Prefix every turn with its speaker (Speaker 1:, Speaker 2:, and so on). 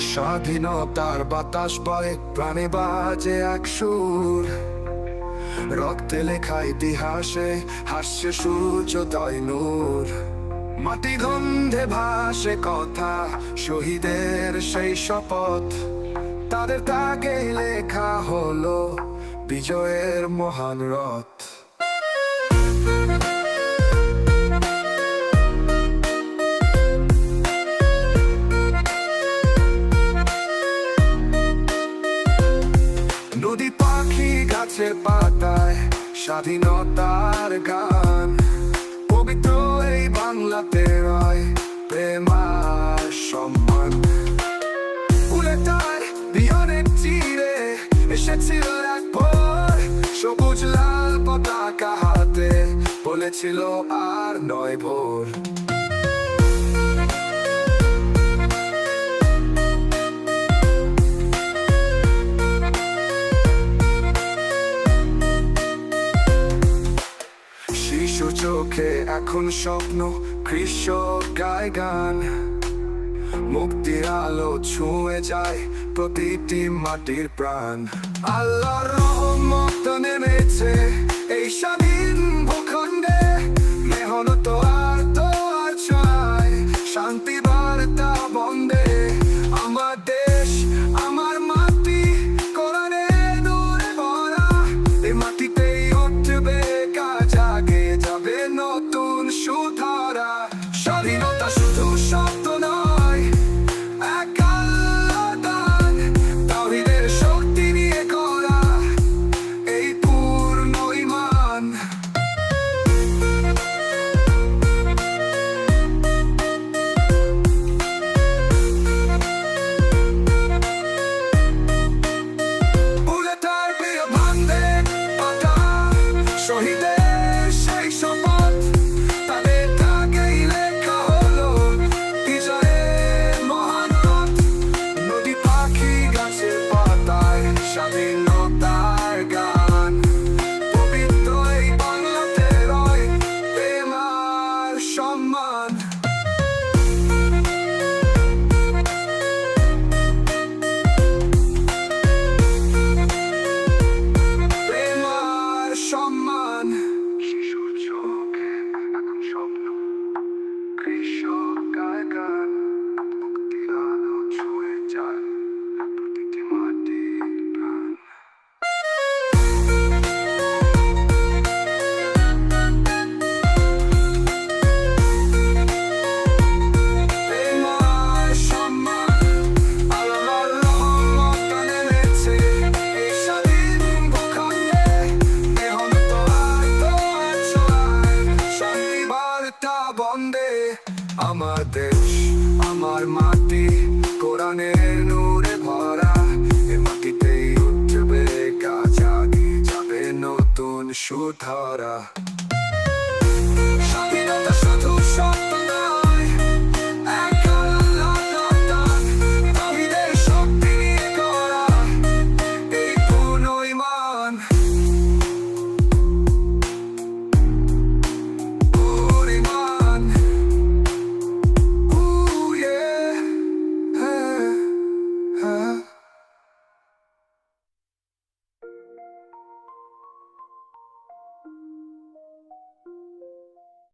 Speaker 1: স্বাধীনতার বাতাস বয়ে, প্রাণে বাজে এক সুর। রক্তে লেখা ইতিহাসে হাস্য সূর্যোদয় নূর। মাটি গন্ধে ভাসে কথা, শহীদের সেই শপথ। তাদের তাকে লেখা হলো, বিজয়ের মহান রথ। নদী পাখি গাছে পাতায় স্বাধীনতার গান। পবিত্র এই বাংলাতে রয় প্রেম আর সম্মান। উলেটায় বিয়নের তীরে এসেছিল এক ভোর। সবুজ লাল পতাকা হাতে বলেছিল আর নয় ভোর। চোখে এখন স্বপ্ন কৃষক গায় গান। মুক্তির আলো ছুঁয়ে যায় প্রতিটি মাটির প্রাণ। আল্লাহর রহমত নেমেছে এই স্বাধীন নতুন সম্মান Utara